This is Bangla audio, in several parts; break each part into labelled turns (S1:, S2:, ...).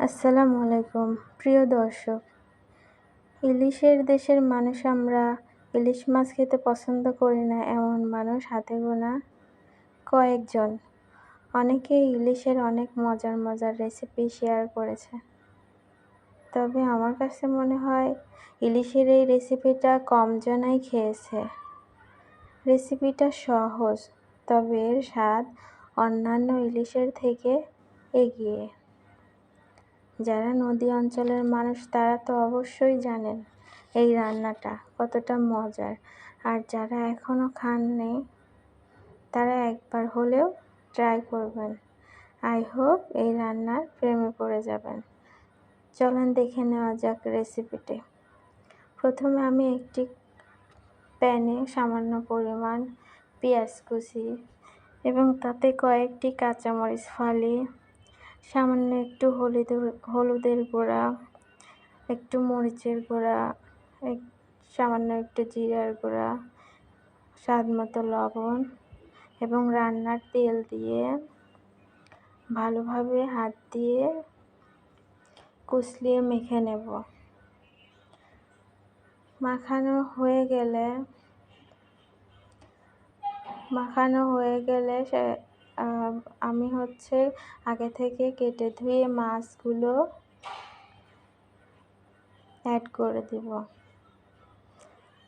S1: আসসালামু আলাইকুম, প্রিয় দর্শক। ইলিশের দেশের মানুষ আমরা ইলিশ মাছ খেতে পছন্দ করি না, এমন মানুষ হাতে গোনা কয়েকজন। অনেকেই ইলিশের অনেক মজার মজার রেসিপি শেয়ার করেছে। তবে আমার কাছে মনে হয় ইলিশের এই রেসিপিটা কম জনাই খেয়েছে। রেসিপিটা সহজ, তবে এর স্বাদ অন্যান্য ইলিশের থেকে এগিয়ে। যারা নদী অঞ্চলের মানুষ, তারা তো অবশ্যই জানেন এই রান্নাটা কতটা মজার। আর যারা এখনও খাননি, তারা একবার হলেও ট্রাই করবেন। আই হোপ এই রান্নার প্রেমে পড়ে যাবেন। চলেন দেখে নেওয়া যাক রেসিপিটি প্রথমে আমি একটি প্যানে সামান্য পরিমাণ পেঁয়াজ কুচি এবং তাতে কয়েকটি কাঁচামরিচ ফালি সামান্য একটু হলুদের হলুদের গুঁড়া, একটু মরিচের গুঁড়া, এক, সামান্য একটু জিরার গুঁড়া, স্বাদ মতো লবণ এবং রান্নার তেল দিয়ে ভালোভাবে হাত দিয়ে কুচলিয়ে মেখে নেব। মাখানো হয়ে গেলে, মাখানো হয়ে গেলে সে আমি হচ্ছে আগে থেকে কেটে ধুয়ে মাছগুলো অ্যাড করে দিব।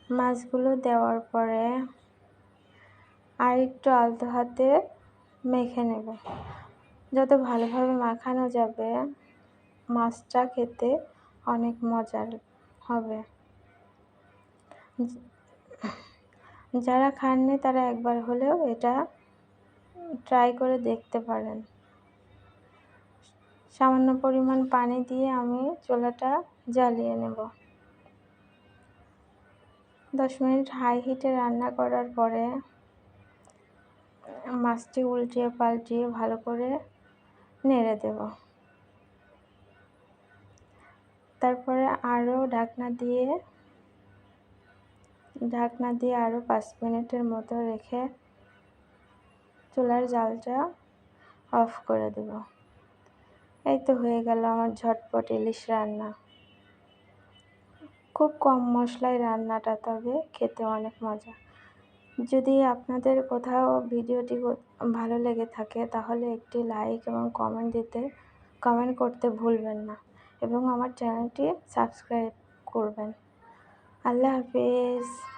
S1: মাছগুলো দেওয়ার পরে আর একটু আলতো হাতে মেখে নেব। যত ভালোভাবে মাখানো যাবে, মাছটা খেতে অনেক মজার হবে। যারা খাননি তারা একবার হলেও এটা ট্রাই করে দেখতে পারেন। সামান্য পরিমাণ পানি দিয়ে আমি চুলাটা জ্বালিয়ে নেব। দশ মিনিট হাই হিটে রান্না করার পরে মাছটি উল্টিয়ে পাল্টিয়ে ভালো করে নেড়ে দেব। তারপরে আরও ঢাকনা দিয়ে ঢাকনা দিয়ে আরও পাঁচ মিনিটের মতো রেখে চুলার জালটা অফ করে দেব। এই তো হয়ে গেল আমার ঝটপট ইলিশ রান্না। খুব কম মশলায় রান্নাটা, তবে খেতে অনেক মজা। যদি আপনাদের কোথাও ভিডিওটি ভালো লেগে থাকে, তাহলে একটি লাইক এবং কমেন্ট দিতে, কমেন্ট করতে ভুলবেন না এবং আমার চ্যানেলটি সাবস্ক্রাইব করবেন। আল্লাহ হাফিজ।